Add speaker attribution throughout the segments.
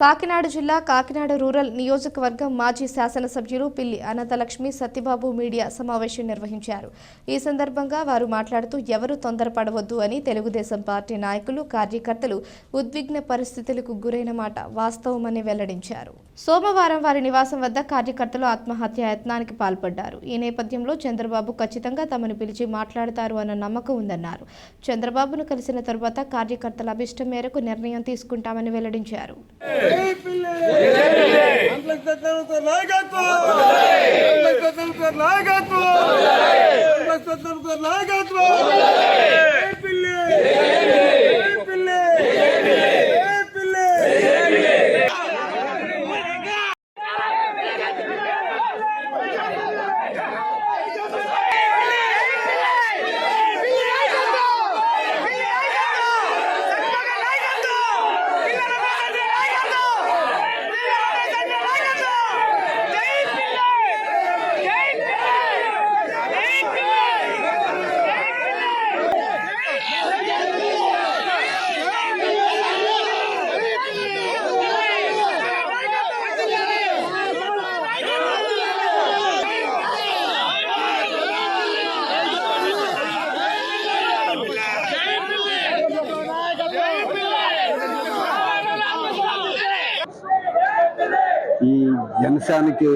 Speaker 1: కాకినాడ జిల్లా కాకినాడ రూరల్ నియోజకవర్గం మాజీ శాసనసభ్యులు పిల్లి అనంతలక్ష్మి సత్యబాబు మీడియా సమావేశం నిర్వహించారు. ఈ సందర్భంగా వారు మాట్లాడుతూ ఎవరు తొందరపడవద్దు అని తెలుగుదేశం పార్టీ నాయకులు కార్యకర్తలు ఉద్విగ్న పరిస్థితులకు గురైన మాట వాస్తవమని వెల్లడించారు. సోమవారం వారి నివాసం వద్ద కార్యకర్తలు ఆత్మహత్య యత్నానికి పాల్పడ్డారు. ఈ నేపథ్యంలో చంద్రబాబు ఖచ్చితంగా తమను పిలిచి మాట్లాడతారు అన్న నమ్మకం ఉందన్నారు. చంద్రబాబును కలిసిన తరువాత కార్యకర్తల అభిష్టం మేరకు నిర్ణయం తీసుకుంటామని వెల్లడించారు.
Speaker 2: నాయకత్వం
Speaker 3: ఈ జనసేనకి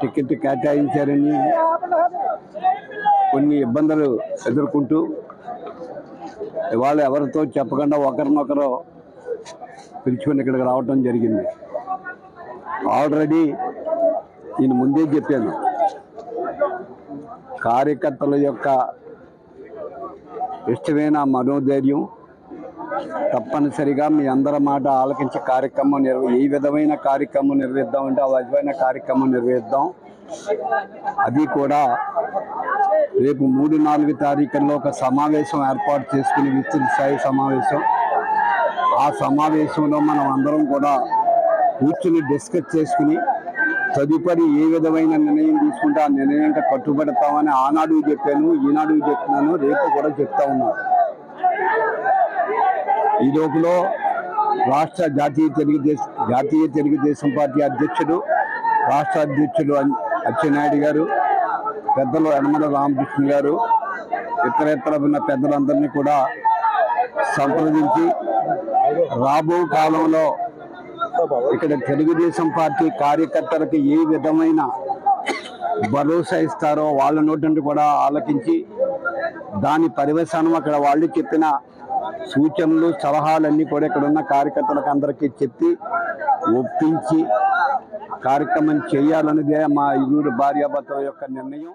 Speaker 3: టికెట్ కేటాయించారని కొన్ని ఇబ్బందులు ఎదుర్కొంటూ ఇవాళ ఎవరితో చెప్పకుండా ఒకరినొకరు పిలుచుకొని ఇక్కడికి రావటం జరిగింది. ఆల్రెడీ నేను ముందే చెప్పాను. కార్యకర్తల యొక్క ఇష్టమైన మనోధైర్యం తప్పనిసరిగా మీ అందరి మాట ఆలకించే కార్యక్రమం నిర్వ ఏ విధమైన కార్యక్రమం నిర్వహిద్దాం అంటే ఆ విధమైన కార్యక్రమం నిర్వహిద్దాం. అది కూడా రేపు మూడు నాలుగు తారీఖుల్లో ఒక సమావేశం ఏర్పాటు చేసుకుని విస్తృత స్థాయి సమావేశం. ఆ సమావేశంలో మనం అందరం కూడా కూర్చుని డిస్కస్ చేసుకుని తదుపరి ఏ విధమైన నిర్ణయం తీసుకుంటే ఆ నిర్ణయం కట్టుబడతామని ఆనాడు చెప్పాను ఈనాడు చెప్తున్నాను రేపు కూడా చెప్తా ఉన్నాను. ఈ లోపల రాష్ట్ర జాతీయ తెలుగుదేశం జాతీయ తెలుగుదేశం పార్టీ అధ్యక్షుడు రాష్ట్ర అధ్యక్షుడు అచ్చెన్నాయుడు గారు పెద్దలు యనమల రామకృష్ణ గారు ఇతర ఇతర ఉన్న పెద్దలందరినీ కూడా సంప్రదించి రాబో కాలంలో ఇక్కడ తెలుగుదేశం పార్టీ కార్యకర్తలకు ఏ విధమైన భరోసా ఇస్తారో వాళ్ళ నోటి కూడా ఆలకించి దాని పరివేశానం అక్కడ వాళ్ళు చెప్పిన సూచనలు సలహాలన్నీ కూడా ఇక్కడ ఉన్న కార్యకర్తలకు అందరికీ చెప్పి ఒప్పించి కార్యక్రమం చేయాలన్నదే మా ఇరువురు భార్యాభర్తల యొక్క నిర్ణయం.